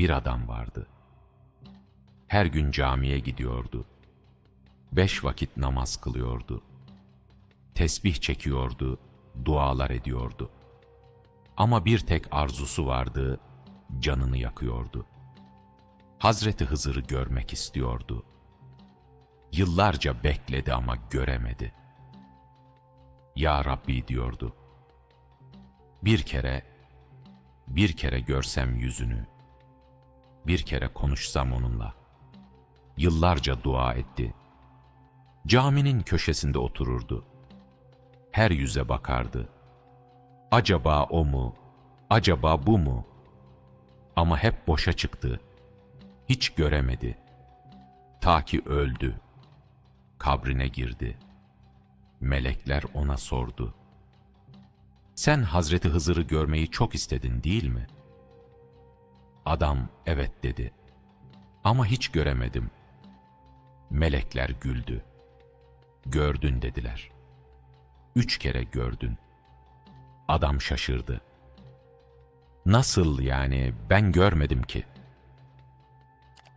bir adam vardı. Her gün camiye gidiyordu. Beş vakit namaz kılıyordu. Tesbih çekiyordu, dualar ediyordu. Ama bir tek arzusu vardı, canını yakıyordu. Hazreti Hızır'ı görmek istiyordu. Yıllarca bekledi ama göremedi. Ya Rabbi diyordu. Bir kere, bir kere görsem yüzünü, bir kere konuşsam onunla. Yıllarca dua etti. Caminin köşesinde otururdu. Her yüze bakardı. Acaba o mu? Acaba bu mu? Ama hep boşa çıktı. Hiç göremedi. Ta ki öldü. Kabrine girdi. Melekler ona sordu. Sen Hazreti Hızır'ı görmeyi çok istedin değil mi? Adam evet dedi. Ama hiç göremedim. Melekler güldü. Gördün dediler. Üç kere gördün. Adam şaşırdı. Nasıl yani ben görmedim ki?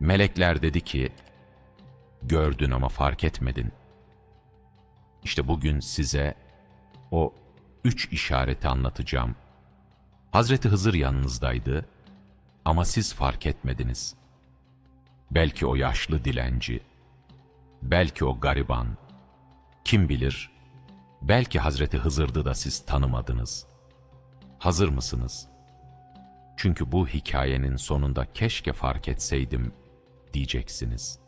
Melekler dedi ki, gördün ama fark etmedin. İşte bugün size o üç işareti anlatacağım. Hazreti Hızır yanınızdaydı ama siz fark etmediniz. Belki o yaşlı dilenci, belki o gariban, kim bilir, belki Hazreti Hızır'dı da siz tanımadınız. Hazır mısınız? Çünkü bu hikayenin sonunda keşke fark etseydim diyeceksiniz.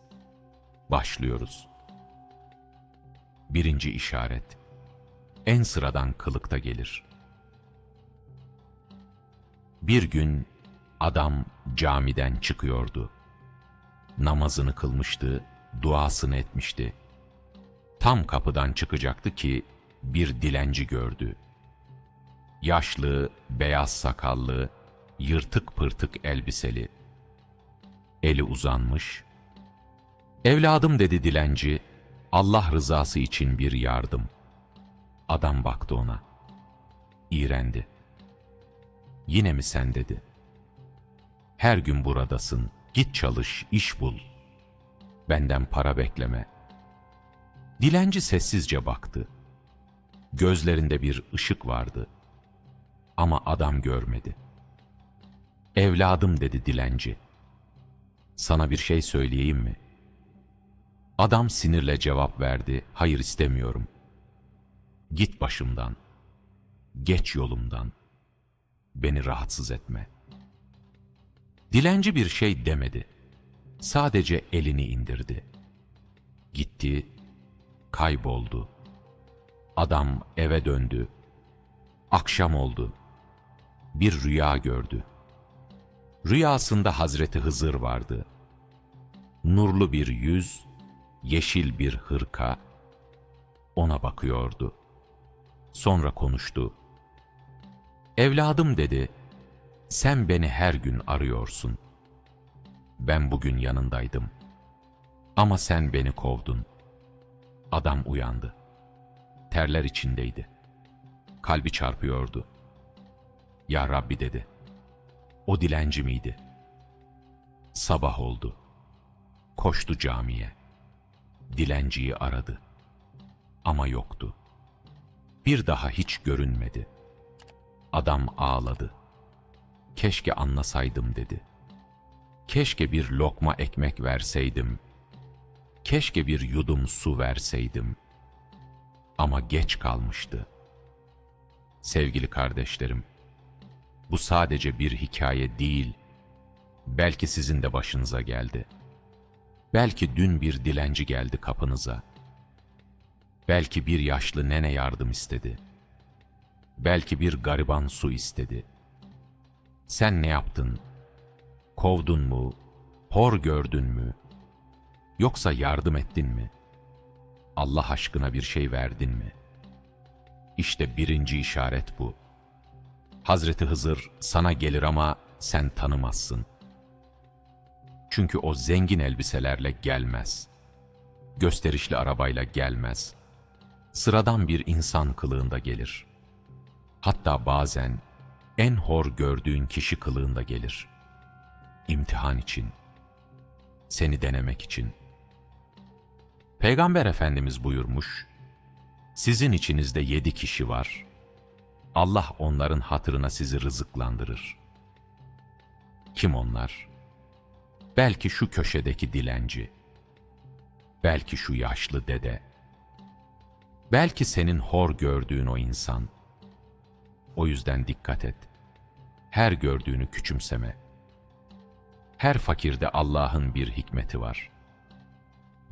Başlıyoruz. Birinci işaret. En sıradan kılıkta gelir. Bir gün adam camiden çıkıyordu. Namazını kılmıştı, duasını etmişti. Tam kapıdan çıkacaktı ki bir dilenci gördü. Yaşlı, beyaz sakallı, yırtık pırtık elbiseli. Eli uzanmış. Evladım dedi dilenci, Allah rızası için bir yardım. Adam baktı ona. İğrendi. Yine mi sen dedi. Her gün buradasın, git çalış, iş bul. Benden para bekleme. Dilenci sessizce baktı. Gözlerinde bir ışık vardı. Ama adam görmedi. Evladım dedi dilenci. Sana bir şey söyleyeyim mi? Adam sinirle cevap verdi. Hayır istemiyorum. Git başımdan. Geç yolumdan. Beni rahatsız etme. Dilenci bir şey demedi. Sadece elini indirdi. Gitti, kayboldu. Adam eve döndü. Akşam oldu. Bir rüya gördü. Rüyasında Hazreti Hızır vardı. Nurlu bir yüz, yeşil bir hırka ona bakıyordu. Sonra konuştu. Evladım dedi, sen beni her gün arıyorsun. Ben bugün yanındaydım. Ama sen beni kovdun. Adam uyandı. Terler içindeydi. Kalbi çarpıyordu. Ya Rabbi dedi. O dilenci miydi? Sabah oldu. Koştu camiye. Dilenciyi aradı. Ama yoktu. Bir daha hiç görünmedi. Adam ağladı. Keşke anlasaydım dedi. Keşke bir lokma ekmek verseydim. Keşke bir yudum su verseydim. Ama geç kalmıştı. Sevgili kardeşlerim, bu sadece bir hikaye değil, belki sizin de başınıza geldi. Belki dün bir dilenci geldi kapınıza. Belki bir yaşlı nene yardım istedi. Belki bir gariban su istedi. Sen ne yaptın? Kovdun mu? Hor gördün mü? Yoksa yardım ettin mi? Allah aşkına bir şey verdin mi? İşte birinci işaret bu. Hazreti Hızır sana gelir ama sen tanımazsın. Çünkü o zengin elbiselerle gelmez. Gösterişli arabayla gelmez. Sıradan bir insan kılığında gelir. Hatta bazen en hor gördüğün kişi kılığında gelir. imtihan için, seni denemek için. Peygamber Efendimiz buyurmuş, sizin içinizde yedi kişi var. Allah onların hatırına sizi rızıklandırır. Kim onlar? Belki şu köşedeki dilenci, belki şu yaşlı dede, belki senin hor gördüğün o insan. O yüzden dikkat et. Her gördüğünü küçümseme. Her fakirde Allah'ın bir hikmeti var.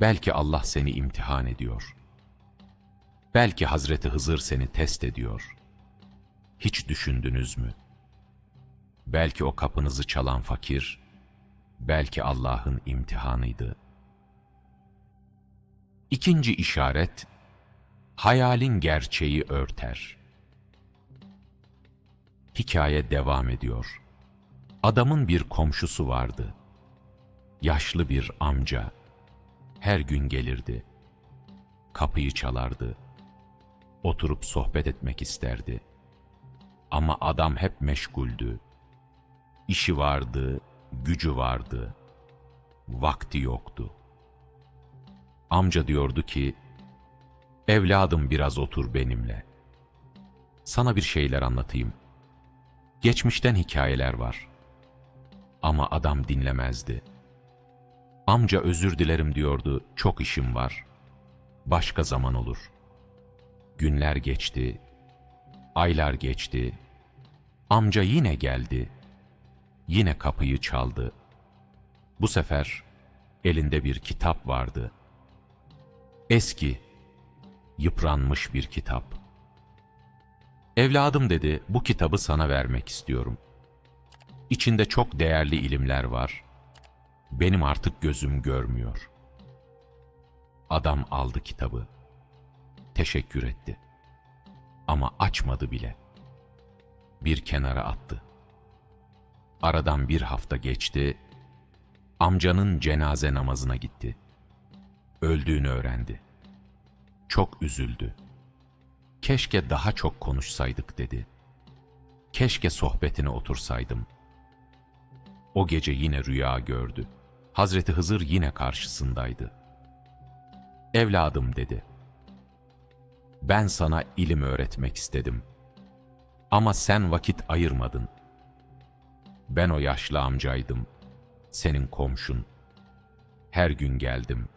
Belki Allah seni imtihan ediyor. Belki Hazreti Hızır seni test ediyor. Hiç düşündünüz mü? Belki o kapınızı çalan fakir, belki Allah'ın imtihanıydı. İkinci işaret, hayalin gerçeği örter. Hikaye devam ediyor. Adamın bir komşusu vardı. Yaşlı bir amca. Her gün gelirdi. Kapıyı çalardı. Oturup sohbet etmek isterdi. Ama adam hep meşguldü. İşi vardı, gücü vardı. Vakti yoktu. Amca diyordu ki, Evladım biraz otur benimle. Sana bir şeyler anlatayım. Geçmişten hikayeler var. Ama adam dinlemezdi. Amca özür dilerim diyordu, çok işim var. Başka zaman olur. Günler geçti, aylar geçti. Amca yine geldi. Yine kapıyı çaldı. Bu sefer elinde bir kitap vardı. Eski, yıpranmış bir kitap. Evladım dedi, bu kitabı sana vermek istiyorum. İçinde çok değerli ilimler var. Benim artık gözüm görmüyor. Adam aldı kitabı. Teşekkür etti. Ama açmadı bile. Bir kenara attı. Aradan bir hafta geçti. Amcanın cenaze namazına gitti. Öldüğünü öğrendi. Çok üzüldü. Keşke daha çok konuşsaydık dedi. Keşke sohbetine otursaydım. O gece yine rüya gördü. Hazreti Hızır yine karşısındaydı. Evladım dedi. Ben sana ilim öğretmek istedim. Ama sen vakit ayırmadın. Ben o yaşlı amcaydım. Senin komşun. Her gün geldim.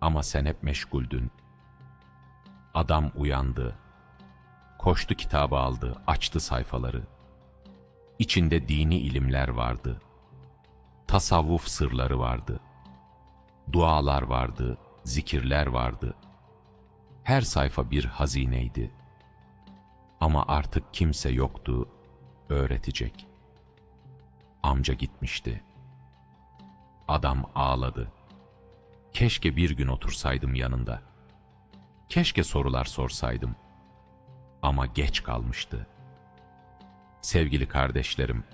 Ama sen hep meşguldün. Adam uyandı. Koştu kitabı aldı, açtı sayfaları. İçinde dini ilimler vardı. Tasavvuf sırları vardı. Dualar vardı, zikirler vardı. Her sayfa bir hazineydi. Ama artık kimse yoktu öğretecek. Amca gitmişti. Adam ağladı. Keşke bir gün otursaydım yanında.'' Keşke sorular sorsaydım. Ama geç kalmıştı. Sevgili kardeşlerim,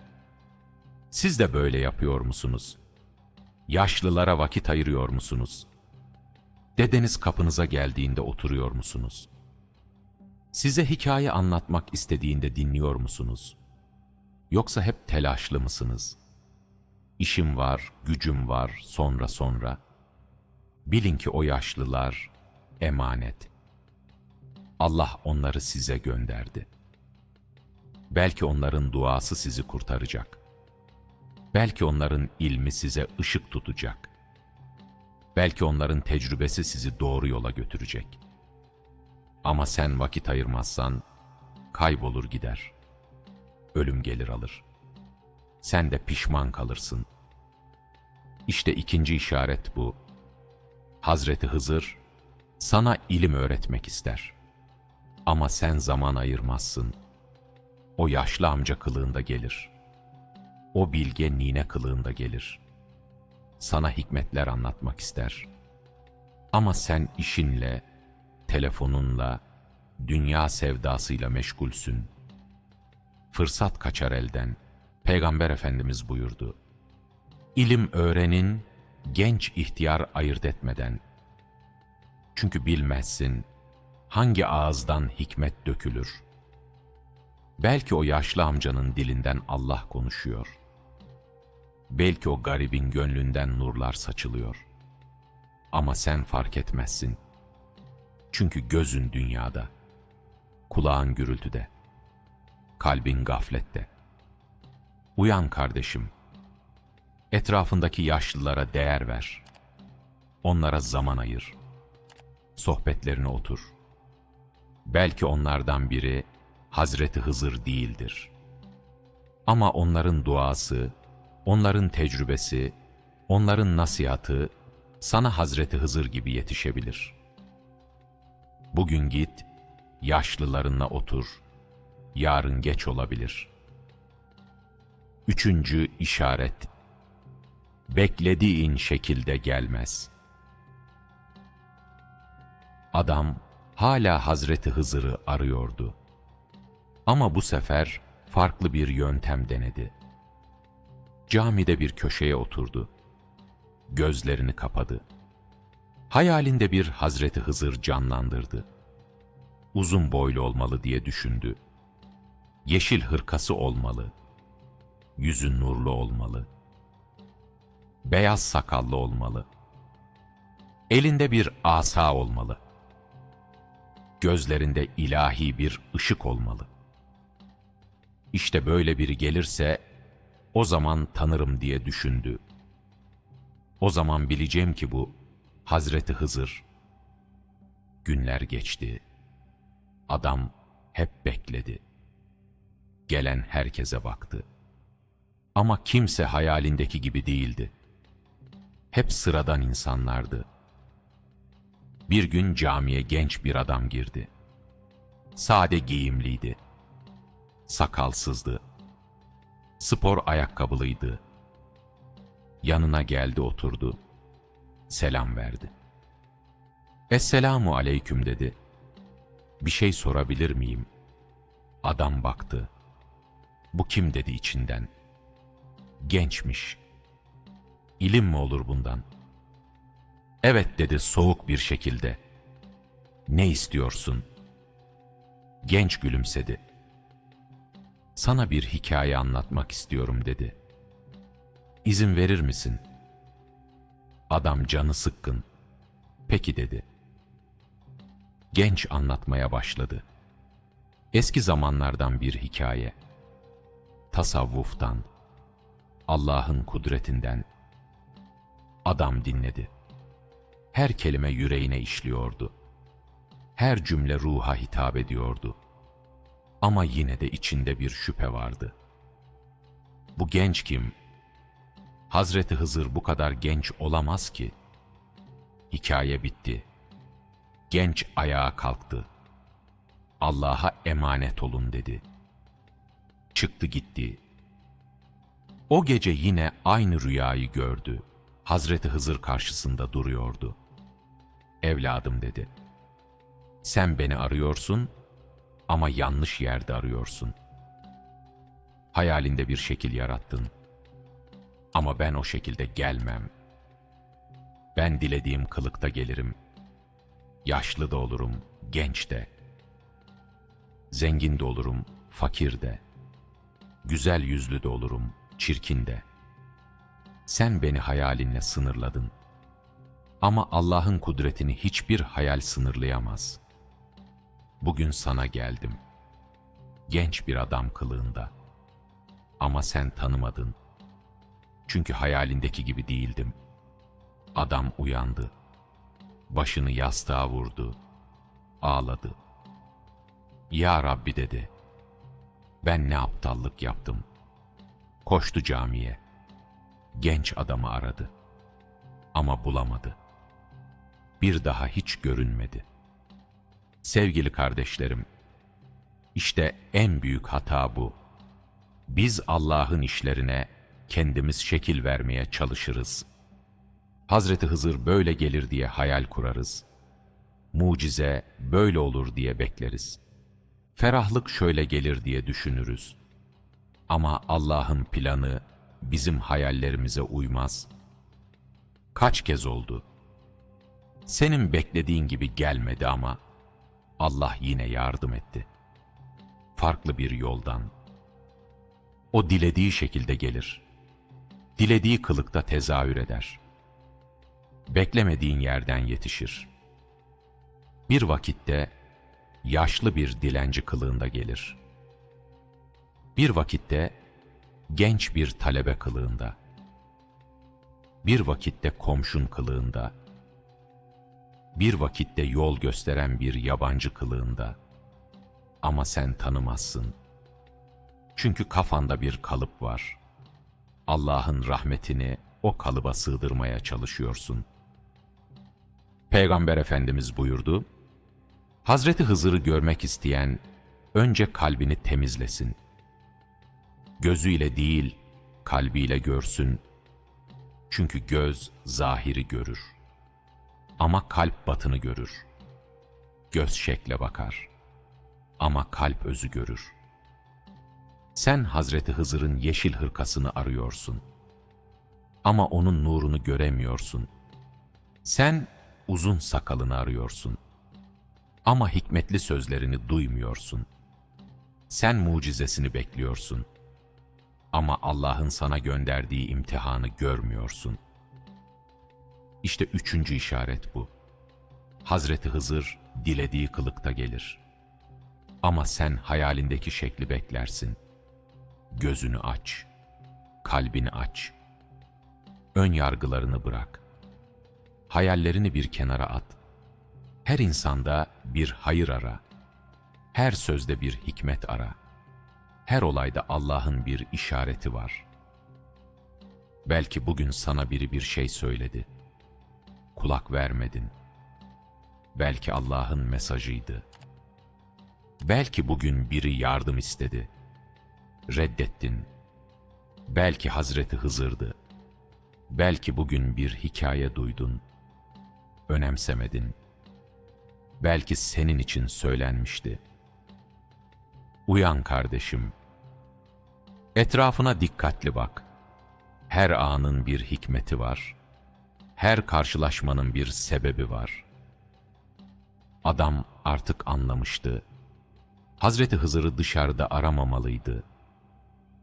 siz de böyle yapıyor musunuz? Yaşlılara vakit ayırıyor musunuz? Dedeniz kapınıza geldiğinde oturuyor musunuz? Size hikaye anlatmak istediğinde dinliyor musunuz? Yoksa hep telaşlı mısınız? İşim var, gücüm var, sonra sonra. Bilin ki o yaşlılar, emanet. Allah onları size gönderdi. Belki onların duası sizi kurtaracak. Belki onların ilmi size ışık tutacak. Belki onların tecrübesi sizi doğru yola götürecek. Ama sen vakit ayırmazsan kaybolur gider. Ölüm gelir alır. Sen de pişman kalırsın. İşte ikinci işaret bu. Hazreti Hızır sana ilim öğretmek ister. Ama sen zaman ayırmazsın. O yaşlı amca kılığında gelir. O bilge nine kılığında gelir. Sana hikmetler anlatmak ister. Ama sen işinle, telefonunla, dünya sevdasıyla meşgulsün. Fırsat kaçar elden. Peygamber Efendimiz buyurdu. İlim öğrenin, genç ihtiyar ayırt etmeden.'' Çünkü bilmezsin hangi ağızdan hikmet dökülür. Belki o yaşlı amcanın dilinden Allah konuşuyor. Belki o garibin gönlünden nurlar saçılıyor. Ama sen fark etmezsin. Çünkü gözün dünyada, kulağın gürültüde, kalbin gaflette. Uyan kardeşim. Etrafındaki yaşlılara değer ver. Onlara zaman ayır. Sohbetlerine otur. Belki onlardan biri Hazreti Hızır değildir. Ama onların duası, onların tecrübesi, onların nasihatı sana Hazreti Hızır gibi yetişebilir. Bugün git, yaşlılarınla otur, yarın geç olabilir. Üçüncü işaret, beklediğin şekilde gelmez. Adam hala Hazreti Hızır'ı arıyordu. Ama bu sefer farklı bir yöntem denedi. Camide bir köşeye oturdu. Gözlerini kapadı. Hayalinde bir Hazreti Hızır canlandırdı. Uzun boylu olmalı diye düşündü. Yeşil hırkası olmalı. Yüzü nurlu olmalı. Beyaz sakallı olmalı. Elinde bir asa olmalı. Gözlerinde ilahi bir ışık olmalı. İşte böyle biri gelirse o zaman tanırım diye düşündü. O zaman bileceğim ki bu Hazreti Hızır. Günler geçti. Adam hep bekledi. Gelen herkese baktı. Ama kimse hayalindeki gibi değildi. Hep sıradan insanlardı. Bir gün camiye genç bir adam girdi. Sade giyimliydi. Sakalsızdı. Spor ayakkabılıydı. Yanına geldi oturdu. Selam verdi. Esselamu aleyküm dedi. Bir şey sorabilir miyim? Adam baktı. Bu kim dedi içinden. Gençmiş. İlim mi olur bundan? Evet dedi soğuk bir şekilde. Ne istiyorsun? Genç gülümsedi. Sana bir hikaye anlatmak istiyorum dedi. İzin verir misin? Adam canı sıkkın. Peki dedi. Genç anlatmaya başladı. Eski zamanlardan bir hikaye. Tasavvuftan, Allah'ın kudretinden. Adam dinledi. Her kelime yüreğine işliyordu. Her cümle ruha hitap ediyordu. Ama yine de içinde bir şüphe vardı. Bu genç kim? Hazreti Hızır bu kadar genç olamaz ki. Hikaye bitti. Genç ayağa kalktı. Allah'a emanet olun dedi. Çıktı gitti. O gece yine aynı rüyayı gördü. Hazreti Hızır karşısında duruyordu. Evladım dedi. Sen beni arıyorsun ama yanlış yerde arıyorsun. Hayalinde bir şekil yarattın. Ama ben o şekilde gelmem. Ben dilediğim kılıkta gelirim. Yaşlı da olurum, genç de. Zengin de olurum, fakir de. Güzel yüzlü de olurum, çirkin de. Sen beni hayalinle sınırladın. Ama Allah'ın kudretini hiçbir hayal sınırlayamaz. Bugün sana geldim. Genç bir adam kılığında. Ama sen tanımadın. Çünkü hayalindeki gibi değildim. Adam uyandı. Başını yastığa vurdu. Ağladı. Ya Rabbi dedi. Ben ne aptallık yaptım. Koştu camiye. Genç adamı aradı. Ama bulamadı. Bir daha hiç görünmedi. Sevgili kardeşlerim, işte en büyük hata bu. Biz Allah'ın işlerine kendimiz şekil vermeye çalışırız. Hazreti Hızır böyle gelir diye hayal kurarız. Mucize böyle olur diye bekleriz. Ferahlık şöyle gelir diye düşünürüz. Ama Allah'ın planı bizim hayallerimize uymaz. Kaç kez oldu? Senin beklediğin gibi gelmedi ama Allah yine yardım etti. Farklı bir yoldan. O dilediği şekilde gelir. dilediği kılıkta tezahür eder. Beklemediğin yerden yetişir. Bir vakitte yaşlı bir dilenci kılığında gelir. Bir vakitte genç bir talebe kılığında. Bir vakitte komşun kılığında. Bir vakitte yol gösteren bir yabancı kılığında. Ama sen tanımazsın. Çünkü kafanda bir kalıp var. Allah'ın rahmetini o kalıba sığdırmaya çalışıyorsun. Peygamber Efendimiz buyurdu, Hazreti Hızır'ı görmek isteyen önce kalbini temizlesin. Gözüyle değil, kalbiyle görsün. Çünkü göz zahiri görür. Ama kalp batını görür. Göz şekle bakar. Ama kalp özü görür. Sen Hazreti Hızır'ın yeşil hırkasını arıyorsun. Ama onun nurunu göremiyorsun. Sen uzun sakalını arıyorsun. Ama hikmetli sözlerini duymuyorsun. Sen mucizesini bekliyorsun. Ama Allah'ın sana gönderdiği imtihanı görmüyorsun. İşte üçüncü işaret bu. Hazreti Hızır dilediği kılıkta gelir. Ama sen hayalindeki şekli beklersin. Gözünü aç, kalbini aç. Ön yargılarını bırak. Hayallerini bir kenara at. Her insanda bir hayır ara. Her sözde bir hikmet ara. Her olayda Allah'ın bir işareti var. Belki bugün sana biri bir şey söyledi. Kulak vermedin. Belki Allah'ın mesajıydı. Belki bugün biri yardım istedi. Reddettin. Belki Hazreti Hızır'dı. Belki bugün bir hikaye duydun. Önemsemedin. Belki senin için söylenmişti. Uyan kardeşim. Etrafına dikkatli bak. Her anın bir hikmeti var. Her karşılaşmanın bir sebebi var. Adam artık anlamıştı. Hazreti Hızır'ı dışarıda aramamalıydı.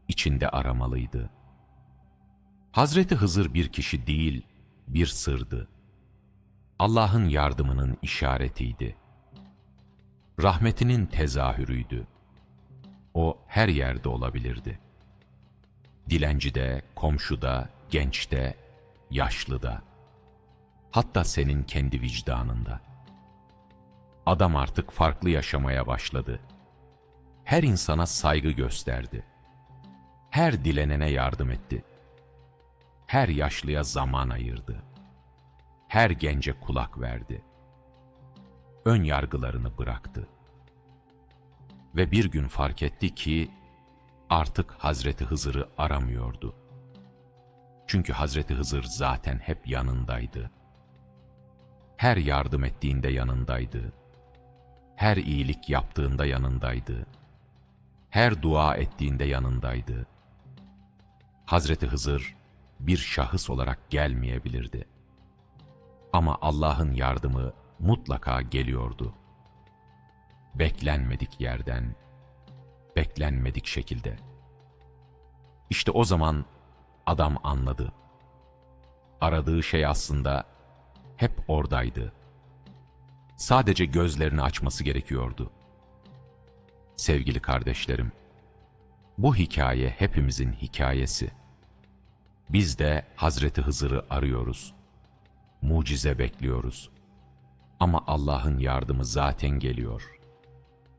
İçinde aramalıydı. Hazreti Hızır bir kişi değil, bir sırdı. Allah'ın yardımının işaretiydi. Rahmetinin tezahürüydü. O her yerde olabilirdi. Dilencide, komşuda, gençte, yaşlıda. Hatta senin kendi vicdanında. Adam artık farklı yaşamaya başladı. Her insana saygı gösterdi. Her dilenene yardım etti. Her yaşlıya zaman ayırdı. Her gence kulak verdi. Ön yargılarını bıraktı ve bir gün fark etti ki artık Hazreti Hızır'ı aramıyordu. Çünkü Hazreti Hızır zaten hep yanındaydı. Her yardım ettiğinde yanındaydı. Her iyilik yaptığında yanındaydı. Her dua ettiğinde yanındaydı. Hazreti Hızır bir şahıs olarak gelmeyebilirdi. Ama Allah'ın yardımı mutlaka geliyordu beklenmedik yerden, beklenmedik şekilde. İşte o zaman adam anladı. Aradığı şey aslında hep oradaydı. Sadece gözlerini açması gerekiyordu. Sevgili kardeşlerim, bu hikaye hepimizin hikayesi. Biz de Hazreti Hızır'ı arıyoruz. Mucize bekliyoruz. Ama Allah'ın yardımı zaten geliyor.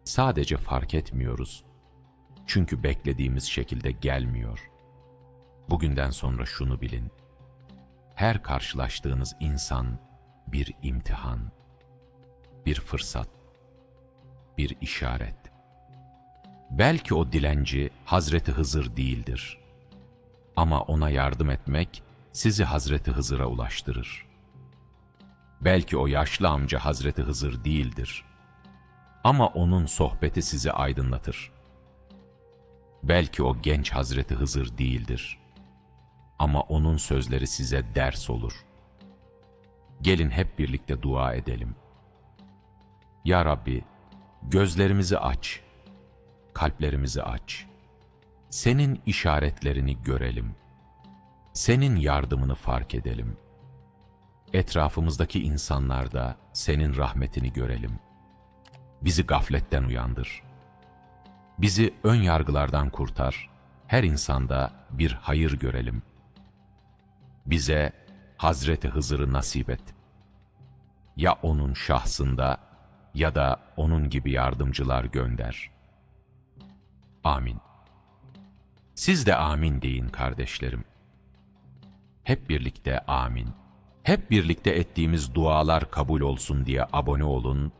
Sadece fark etmiyoruz. Çünkü beklediğimiz şekilde gelmiyor. Bugünden sonra şunu bilin. Her karşılaştığınız insan bir imtihan, bir fırsat, bir işaret. Belki o dilenci Hazreti Hızır değildir. Ama ona yardım etmek sizi Hazreti Hızır'a ulaştırır. Belki o yaşlı amca Hazreti Hızır değildir ama onun sohbeti sizi aydınlatır. Belki o genç Hazreti Hızır değildir. Ama onun sözleri size ders olur. Gelin hep birlikte dua edelim. Ya Rabbi, gözlerimizi aç, kalplerimizi aç. Senin işaretlerini görelim. senin yardımını fark edelim. Etrafımızdaki insanlarda senin rahmetini görelim. Bizi gafletten uyandır. Bizi ön yargılardan kurtar. Her insanda bir hayır görelim. Bize Hazreti Hızır'ı nasip et. Ya onun şahsında ya da onun gibi yardımcılar gönder. Amin. Siz de amin deyin kardeşlerim. Hep birlikte amin. Hep birlikte ettiğimiz dualar kabul olsun diye abone olun.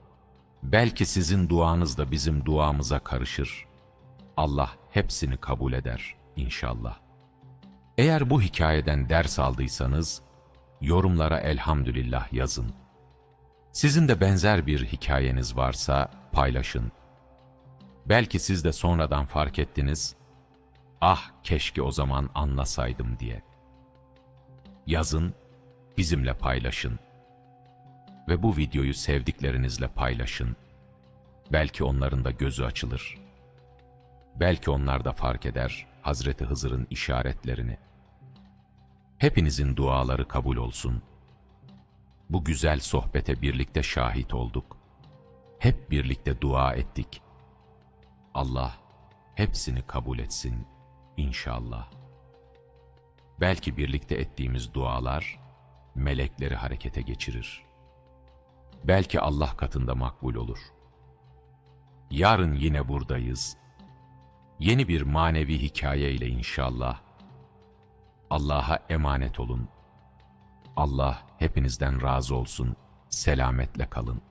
Belki sizin duanız da bizim duamıza karışır. Allah hepsini kabul eder inşallah. Eğer bu hikayeden ders aldıysanız, yorumlara elhamdülillah yazın. Sizin de benzer bir hikayeniz varsa paylaşın. Belki siz de sonradan fark ettiniz, ah keşke o zaman anlasaydım diye. Yazın, bizimle paylaşın. Ve bu videoyu sevdiklerinizle paylaşın. Belki onların da gözü açılır. Belki onlar da fark eder Hazreti Hızır'ın işaretlerini. Hepinizin duaları kabul olsun. Bu güzel sohbete birlikte şahit olduk. Hep birlikte dua ettik. Allah hepsini kabul etsin inşallah. Belki birlikte ettiğimiz dualar melekleri harekete geçirir. Belki Allah katında makbul olur. Yarın yine buradayız. Yeni bir manevi hikaye ile inşallah. Allah'a emanet olun. Allah hepinizden razı olsun. Selametle kalın.